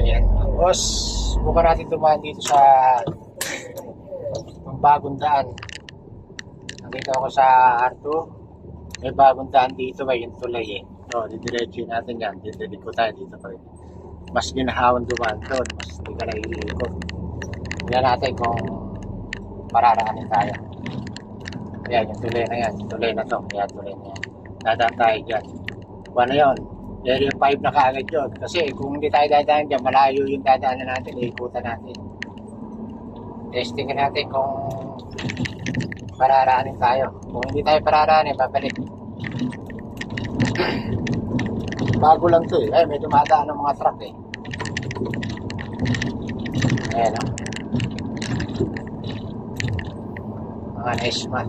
Ayan. Tapos, subukan natin dumaan dito sa bagong daan. Nandito ako sa Arto. May bagong daan dito, may yung tulay eh. So, didiretso natin yan. Didiliko tayo dito pa rin. Mas ginahawan dumaan doon. Mas hindi ka naiikot. Tingnan natin kung pararaanin tayo. Ayan, yung tulay na yan. Yung tulay na to. Ayan, tulay na yan. Dadaan tayo dyan. Ano yun? Area 5 na kaagad yun. Kasi kung hindi tayo dadaan dyan, malayo yung dadaanan natin, iikutan natin. Testing natin kung pararaanin tayo. Kung hindi tayo pararaanin, babalik. Bago lang to eh. Ay, may dumadaan ng mga truck eh. Ayan o. Mga Nesma.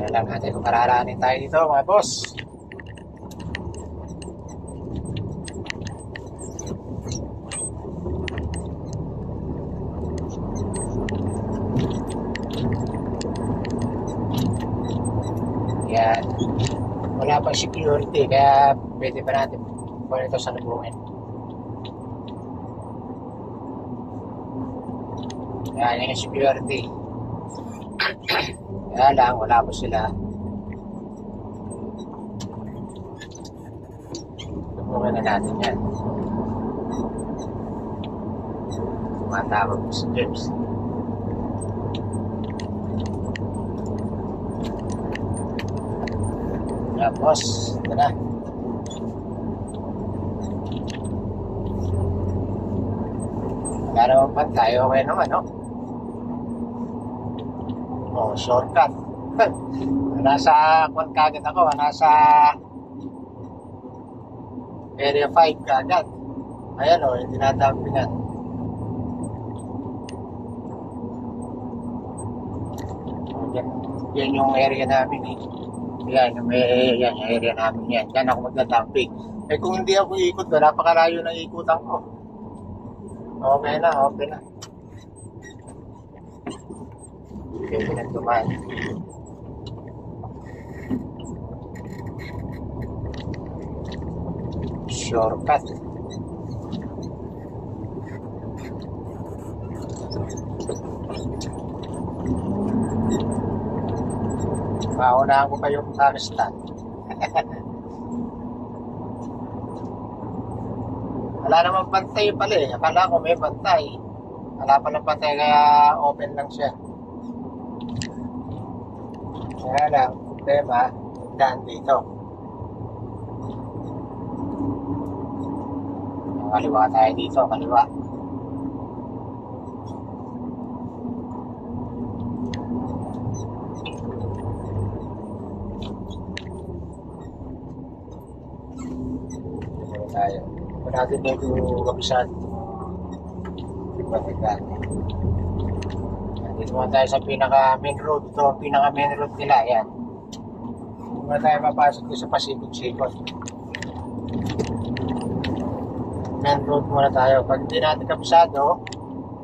Ayan lang natin kung pararaanin tayo dito mga boss. Yan. Wala pang security, kaya pwede pa natin pwede ito sa lubungin. Yan, yung security. Kaya lang, wala pa sila. Lubungin na natin yan. Tumatawag po si James. Boss. Ito na. Naman pantay. Okay naman, no? Oh, shortcut. nasa kwan kagad ako. Nasa area 5 kagad. Ayan, oh. Hindi nadampingan. Oh, yan, yan yung area namin, eh. Yan, yung may, yan, yung area namin yan. Yan ako magdadamping. Eh kung hindi ako ikot napakalayo ng ikutan ko. Okay na, okay na. Pwede na tumahan. Shortcut. Maunahan ko pa yung Pakistan. Wala namang bantay pala eh. Akala ko may bantay. Wala pa ng bantay kaya open lang siya. Kaya lang, problema, daan dito. Kaliwa tayo dito, kaliwa. Tayo. Kung natin medyo kapisan. Batikan. Dito muna tayo sa pinaka main road. Ito ang pinaka main road nila. Yan. Dito muna tayo papasok sa Pacific Sikot. Main road muna tayo. Pag hindi natin kapisado,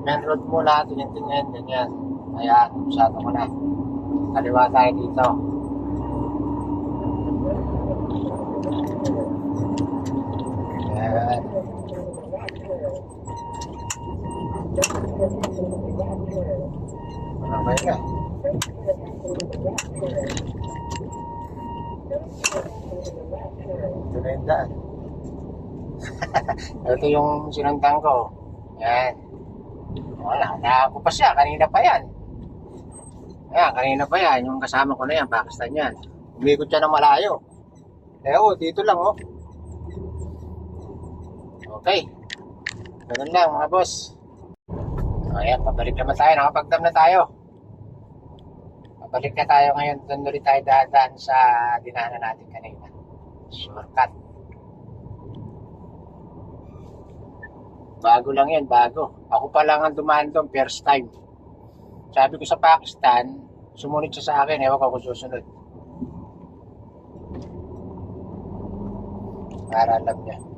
main road muna. Tingin-tingin. Ganyan. Ayan. Kapisado ko na. Kaliwa tayo dito. Ayan. Okay na. Ito na yung daan. Ito yung sinundan ko. Yan. Wala, nakaku pa siya. Kanina pa yan. Ayan, kanina pa yan. Yung kasama ko na yan, Pakistan yan. Umikot siya ng malayo. Eh, oh, dito lang, oh. Okay. Ganun lang, mga boss. Ayan, pabalik naman tayo. Nakapagdam na tayo. Pabalik na tayo ngayon. Doon ulit tayo dadaan sa dinaanan natin kanina. Shortcut. Bago lang yan, bago. Ako pa lang ang dumaan doon, first time. Sabi ko sa Pakistan, sumunod siya sa akin, ewan ko kung susunod. Para alam niya.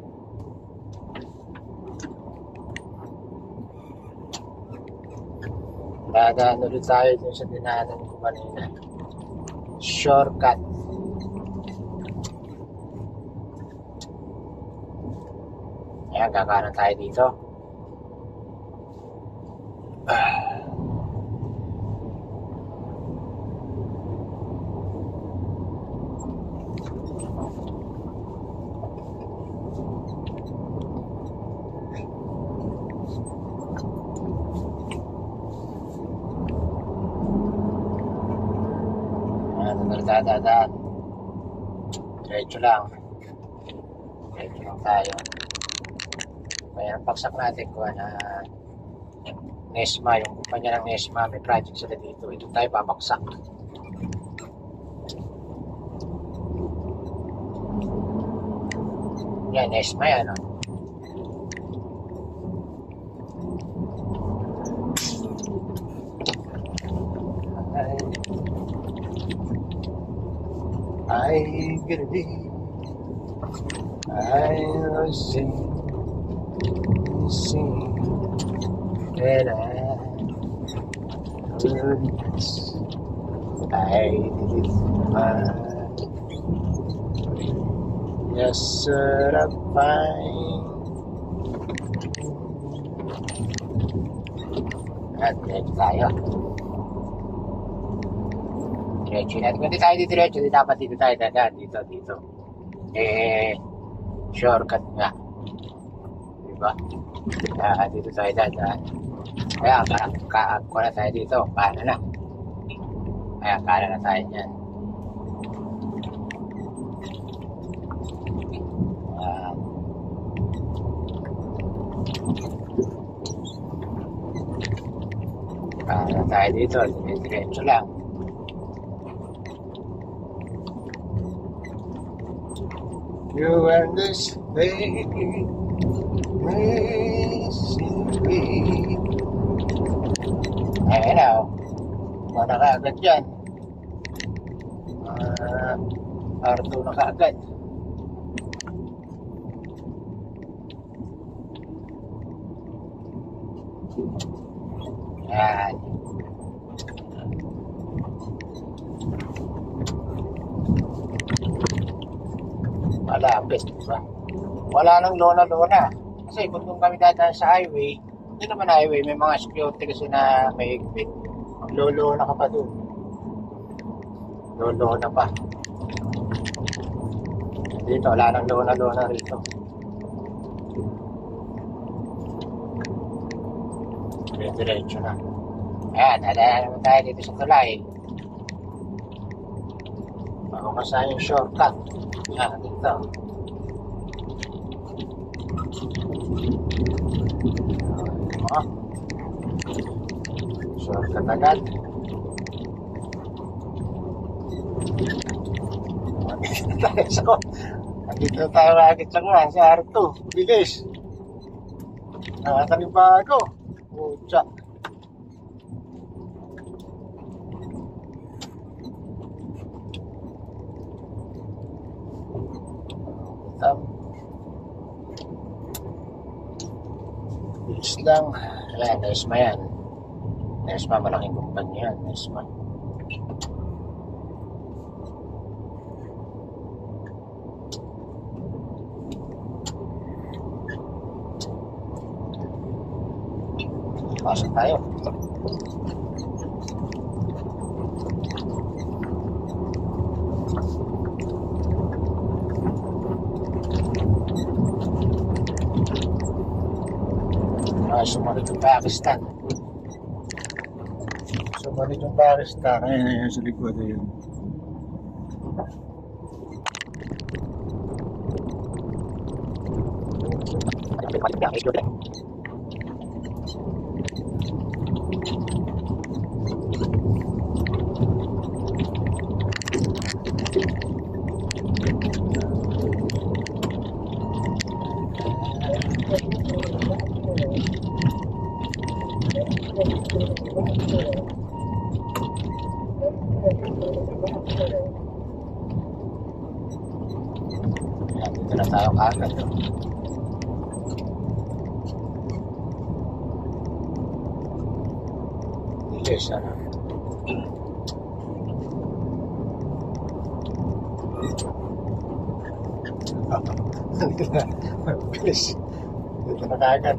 Dadaan ulit tayo dun sa dinaanan ko kanina. Shortcut. Ayan, kakanan tayo dito. Ah. Dadaan? Diretso lang. Diretso lang tayo. Kaya ang paksak natin ko na Nesma, yung kumpanya ng Nesma, may project sila dito. Ito tayo babaksak. Yan, Nesma yan. Oh. I'm gonna be. I'll sing, sing, and I will. I did mine. Yes, sir, I'm fine. At that fire. Diretso natin. Kung di tayo di diretso, di dapat dito tayo dadaan. Dito, dito. Eh, shortcut nga. Diba? Kaya dito tayo dadaan. Kaya parang kaako na tayo dito. Paano na? Kaya kala na tayo niyan. Ah, Kaya na tayo dito. Diretso lang. You and this baby missing me. Ayan na, oh. Wala ka agad yan. Ah, Arto na kaagad. Yan. Malapit, di ba? Wala nang lona-lona. Kasi kung doon kami dadaan sa highway, hindi naman highway, may mga security kasi na may higpit. Maglolona ka pa doon. Lolona pa. Dito, wala nang lona-lona rito. Diretso na. Ayan, dadaan naman tayo dito sa tulay. Bago sa yung shortcut. Yan, dito. Oh. Shortcut agad. tayo sa Andito na tayo agad sa kuha, sa R2. Bilis. Nakataling bago. Pucha. Tam. Bilis lang. Ayan, Nesma yan. Nesma, malaking kumpanya yan. Nesma. Pasok tayo. Ah, sumunod yung Pakistan. Sumunod yung Pakistan. Ayun, ayun, sa likod. Ayan, dito na tayo kagad. Bilis, ano? Bilis. Dito na kagad.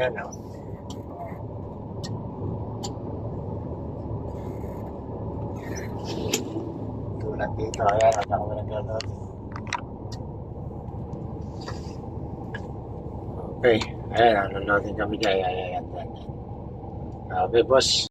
Ayan, oh. Tulad dito, ayan, ang ako nag-download. Okay, ayan, ang loading kami dyan, ayan, ayan, ayan. Okay, boss.